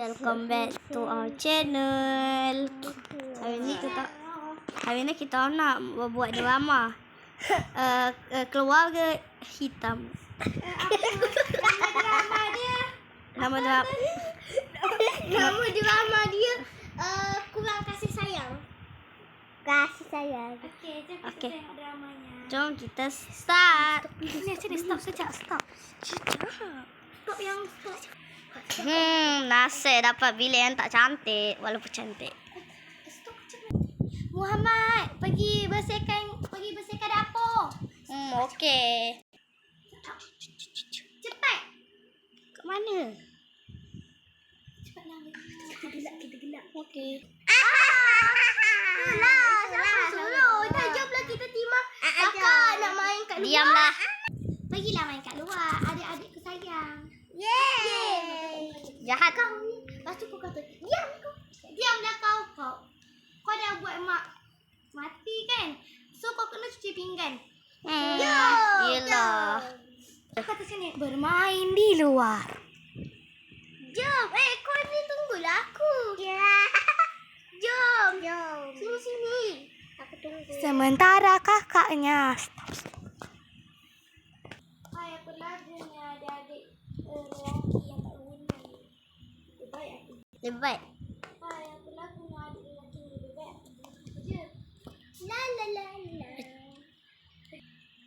Welcome back to our channel. Hari ni kita hari ni kita nak buat drama. Uh, uh, keluarga hitam. drama dia Nama drama nama drama dia uh, kurang kasih sayang kasih sayang okey jom kita Okey. tengok dramanya Jom kita start. sini sini stop sekejap stop stop yang stop Hmm, nasib dapat bilik yang tak cantik walaupun cantik. Muhammad pergi bersihkan pergi bersihkan dapur Hmm, okey. cepat Kat mana? cepatlah kita gelap kita gelap Okey. Lah, siapa suruh? Dah jomlah kita timah kakak nak main kat luar. Diamlah. Pergilah main kat luar. Adik-adikku sayang. Yeay. Jahat. Kau ni. Lepas tu kau kata, diam kau. Diamlah kau. Kau kau dah buat mak mati kan? So kau kena cuci pinggan. Hmm. Yo, Yelah. Kau kata sini, bermain di luar. Jom. Eh, kau ni tunggulah aku. Ya. Jom. Jom. Sini, sini. Aku tunggu. Sementara kakaknya Hai, apa lagunya adik-adik uh, la.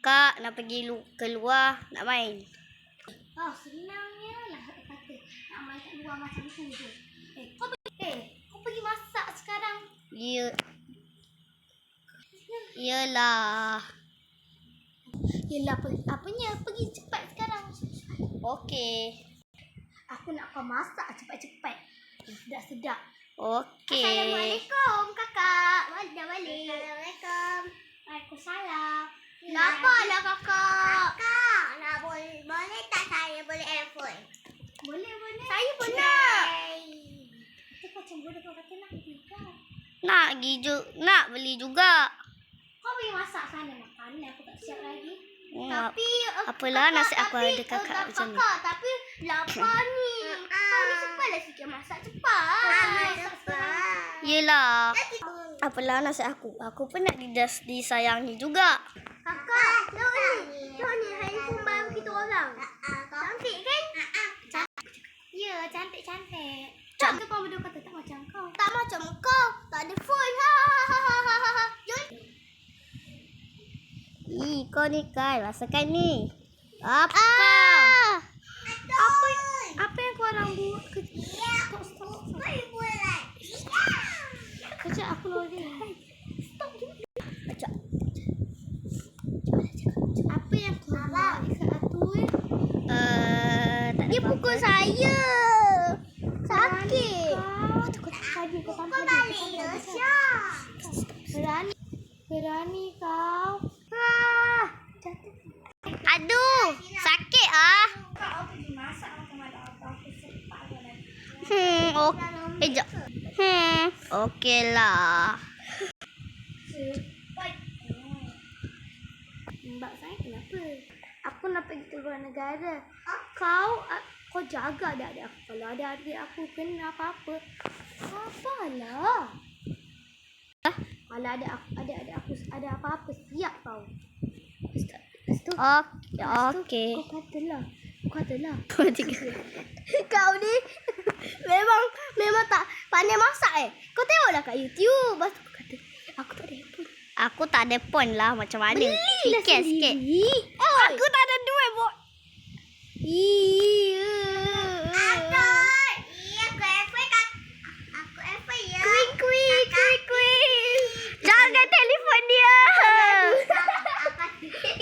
Kak nak pergi lu- keluar nak main. Oh, senangnya lah kata nak main kat luar macam tu je. Eh, kau pergi, eh, kau pergi masak sekarang. Ya. Yelah. Yelah, pergi, apanya? Pergi cepat sekarang. Okey. Aku nak kau masak cepat-cepat. Sedap-sedap. Okey. Assalamualaikum kakak. Dah balik. Assalamualaikum. Waalaikumsalam. Laparlah kakak. Kakak, nak boleh boleh tak saya boleh handphone? Boleh boleh. Saya pun nak. Tapi kau cemburu kau kata nak kau. Nak pergi nak beli juga. Kau pergi masak sana makan aku tak siap lagi. Hmm, Tapi uh, apalah kakak, nasib aku tapi, ada kakak uh, macam ni. kakak, tapi lapar ni. Kau ni cepatlah sikit masak cepat. Masak sekarang. Yelah. Apalah nasib aku. Aku pun nak didas disayangi juga. Kakak, tengok ni. Tengok ni handphone baru kita orang. Cantik kan? Ya, cantik-cantik. Tak ke kau berdua kata tak macam kau? Tak macam kau. Tak ada phone. Ha ha ha ha ha ha ha. Jom. Ih, kau ni kan. Rasakan ni. Apa? Ah. Apa apa yang kau orang buat? Apa yang dekat? Uh, Dia pukul saya. Sakit. Tadi kau tampar dia. Berani. Berani kau. Ah. Aduh, sakit ah. Kau pergi masak macam ada apa-apa sepak kau Hmm, ok. Eh, jap. Hmm, okeylah. Cepat. Mbak saya kenapa? Aku nak pergi ke luar negara. Kau kau jaga adik-adik aku. Kalau ada adik aku kena apa-apa. Apalah. Kalau ada aku, adik-adik aku ada apa-apa siap kau. Lepas tu, Okey, lepas tu okey. Kau katalah. Kau katalah. Tiga. kau ni memang memang tak pandai masak eh. Kau tengoklah kat YouTube. Lepas tu kau kata, aku tak ada handphone. Aku tak ada pon lah macam mana. Belilah Fikir sikit. sendiri. Oh, Aku tak ada duit, Bok. Iya. Aku, iya aku efek kan. Aku efek ya. Kuing kuing kuing kuing. Jangan telefon dia.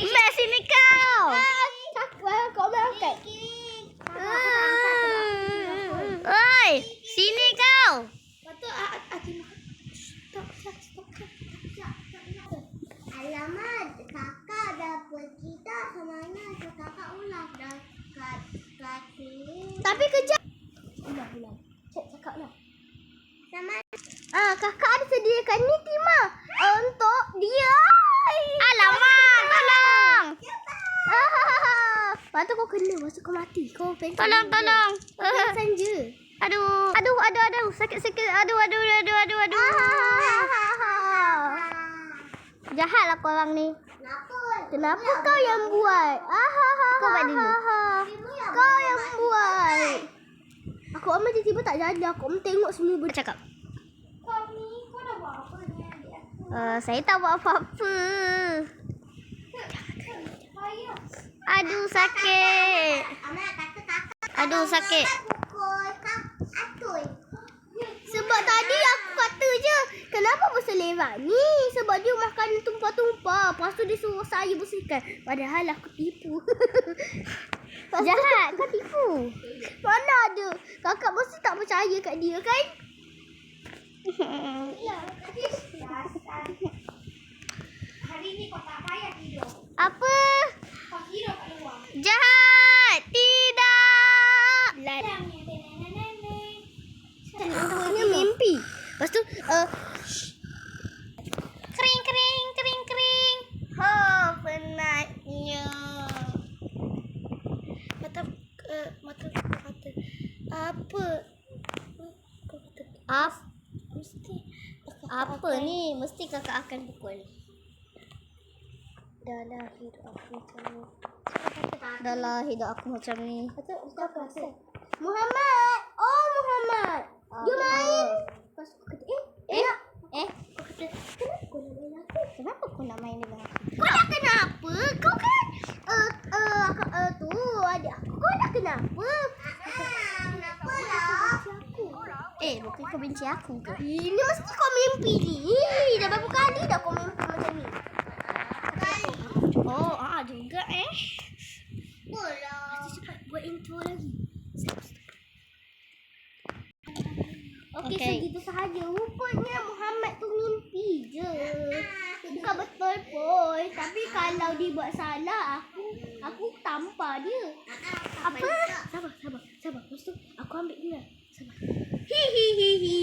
Mbak sini kau. Aku kau berangkat. Oi, sini kau. Lepas tu ah, ah, Hakim Stop, stop, stop, stop. Alamak, kakak dah pergi dah ke mana? So, kakak ulang dah kat, kat sini. Tapi kejap. Ulang, ulang. Cek cakap lah. Sama. Ah, kakak ada sediakan ni Tima untuk dia. Alamak, tolong. Ah, Lepas tu kau kena, tu kau mati. Kau pengsan Tolong, tolong. Kau pengsan je. Aduh, aduh, aduh, aduh, sakit-sakit. Aduh, aduh, aduh, aduh, aduh. Jahatlah korang ni. Kenapa kau yang buat? Ahaha. Kau buat dulu. Kau yang buat. Aku amat tiba-tiba tak jadi. Aku amat tengok semua benda. Cakap. Kau ni, kau dah buat apa dengan adik aku? Uh, saya tak buat apa-apa. Aduh, sakit. Aduh, sakit. Sebab tadi aku kata je, kenapa berselerak ni? Sebab dia makan tumpah-tumpah. Lepas tu dia suruh saya bersihkan. Padahal aku tipu. Jahat, kau tipu. Mana ada? Kakak mesti tak percaya kat dia kan? Hari ni kau tak payah tidur. Apa? Kau tidur kat luar. Jahat. Tidak. Tentunya mimpi. Lepas tu, uh, apa? Apa? mesti Apa ni? Mesti kakak akan pukul. dah lah hidup aku macam ni. Dah lah hidup aku macam ni. Kata, kau kata, Muhammad! Oh, Muhammad! Dia main! Lepas tu aku kata, eh, Eh? Eh? Kau kata, kenapa kau nak main aku? Kenapa kau nak main dengan aku? Kau nak kenapa? Kau kan uh, uh, uh, tu adik aku. Kau nak kenapa? Kenapa lah? Eh, bukan kau benci aku ke? Ini mesti kau mimpi ni. Dah berapa kali dah kau mimpi macam ni? Oh, ah juga eh. Bola. Cepat buat intro lagi. Okey, Okey. segitu sahaja. Rupanya Muhammad tu mimpi je. Bukan betul pun. Tapi kalau dia buat salah, aku aku tampar dia. Apa? Sabar, sabar, sabar. Lepas tu aku ambil dia. He he he he